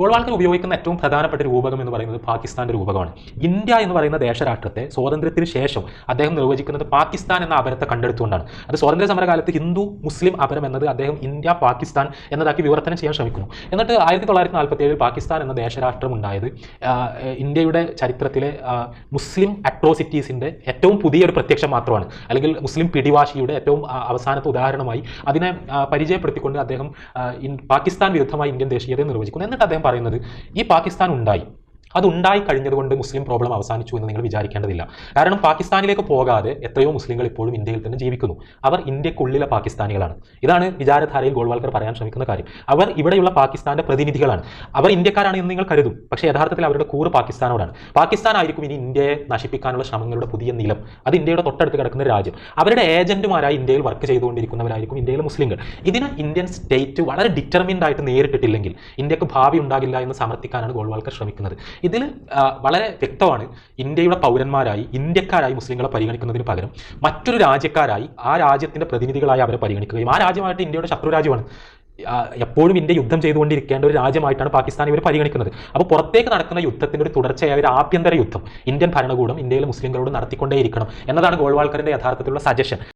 ഗോൾവാൾക്കർ ഉപയോഗിക്കുന്ന ഏറ്റവും പ്രധാനപ്പെട്ട രൂപകം എന്ന് പറയുന്നത് പാകിസ്ഥാന്റെ രൂപകമാണ്. ഇന്ത്യ എന്ന് പറയുന്ന ദേശരാഷ്ട്രത്തെ സ്വാതന്ത്ര്യത്തിന് ശേഷം അദ്ദേഹം നിർവചിക്കുന്നത് പാകിസ്ഥാൻ എന്ന അപരത്തെ കണ്ടെടുത്തുകൊണ്ടാണ്. അത് സ്വാതന്ത്ര്യ സമരകാലത്ത് ഹിന്ദു മുസ്ലിം അപരം എന്നത് അദ്ദേഹം ഇന്ത്യ പാകിസ്ഥാൻ എന്നതാക്കി വിവർത്തനം ചെയ്യാൻ ശ്രമിക്കുന്നു. എന്നിട്ട് ആയിരത്തി തൊള്ളായിരത്തി നാൽപ്പത്തി ഏഴിൽ പാകിസ്ഥാൻ എന്ന ദേശരാഷ്ട്രം ഉണ്ടായത് ഇന്ത്യയുടെ ചരിത്രത്തിലെ മുസ്ലിം അട്രോസിറ്റീസിന്റെ ഏറ്റവും പുതിയൊരു പ്രത്യക്ഷം മാത്രമാണ്. അല്ലെങ്കിൽ മുസ്ലിം പിടിവാശിയുടെ ഏറ്റവും അവസാനത്തെ ഉദാഹരണമായി അതിനെ പരിചയപ്പെടുത്തിക്കൊണ്ട് അദ്ദേഹം പാകിസ്ഥാൻ വിരുദ്ധമായി ഇന്ത്യൻ ദേശീയതയെ നിർവചിക്കുന്നു. എന്നിട്ട് അദ്ദേഹം പറയുന്നത് ഈ പാകിസ്ഥാൻ ഉണ്ടായി. അത് ഉണ്ടായി കഴിഞ്ഞതുകൊണ്ട് മുസ്ലിം പ്രോബ്ലം അവസാനിച്ചു എന്ന് നിങ്ങൾ വിചാരിക്കേണ്ടതില്ല. കാരണം പാകിസ്ഥാനിലേക്ക് പോകാതെ എത്രയോ മുസ്ലിങ്ങൾ ഇപ്പോഴും ഇന്ത്യയിൽ തന്നെ ജീവിക്കുന്നു. അവർ ഇന്ത്യക്കുള്ളിലെ പാകിസ്ഥാനികളാണ്. ഇതാണ് വിചാരധാരയിൽ ഗോൾവാൾക്കർ പറയാൻ ശ്രമിക്കുന്ന കാര്യം. അവർ ഇവിടെയുള്ള പാകിസ്ഥാന്റെ പ്രതിനിധികളാണ്. അവർ ഇന്ത്യക്കാരാണ് എന്ന് നിങ്ങൾ കരുതും. പക്ഷേ യഥാർത്ഥത്തിൽ അവരുടെ കൂറ് പാകിസ്ഥാനോടാണ്. പാകിസ്ഥാൻ ആയിരിക്കും ഇനി ഇന്ത്യയെ നശിപ്പിക്കാനുള്ള ശ്രമങ്ങളുടെ പുതിയ നിലം. അത് ഇന്ത്യയുടെ തൊട്ടടുത്ത് കിടക്കുന്ന രാജ്യം. അവരുടെ ഏജന്റുമാരായി ഇന്ത്യയിൽ വർക്ക് ചെയ്തുകൊണ്ടിരിക്കുന്നവരായിരിക്കും ഇന്ത്യയിലെ മുസ്ലിങ്ങൾ. ഇതിന് ഇന്ത്യൻ സ്റ്റേറ്റ് വളരെ ഡിറ്റർമിൻഡ് ആയിട്ട് നേരിട്ടിട്ടില്ലെങ്കിൽ ഇന്ത്യയ്ക്ക് ഭാവി ഉണ്ടാകില്ല എന്ന് സമർത്ഥിക്കാനാണ് ഗോൾവാൾക്കർ ശ്രമിക്കുന്നത്. ഇതിൽ വളരെ വ്യക്തമാണ് ഇന്ത്യയുടെ പൗരന്മാരായി ഇന്ത്യക്കാരായി മുസ്ലിങ്ങളെ പരിഗണിക്കുന്നതിന് പകരം മറ്റൊരു രാജ്യക്കാരായി ആ രാജ്യത്തിന്റെ പ്രതിനിധികളായി അവരെ പരിഗണിക്കുകയും ആ രാജ്യമായിട്ട് ഇന്ത്യയുടെ ശത്രു രാജ്യമാണ്. എപ്പോഴും ഇന്ത്യ യുദ്ധം ചെയ്തുകൊണ്ടിരിക്കേണ്ട ഒരു രാജ്യമായിട്ടാണ് പാകിസ്ഥാൻ ഇവർ പരിഗണിക്കുന്നത്. അപ്പോൾ പുറത്തേക്ക് നടക്കുന്ന യുദ്ധത്തിന്റെ ഒരു തുടർച്ചയായ ഒരു ആഭ്യന്തര യുദ്ധം ഇന്ത്യൻ ഭരണകൂടം ഇന്ത്യയിലെ മുസ്ലിങ്ങളോട് നടത്തിക്കൊണ്ടേയിരിക്കണം എന്നതാണ് ഗോൾവാൾക്കറിന്റെ യഥാർത്ഥത്തിലുള്ള സജഷൻ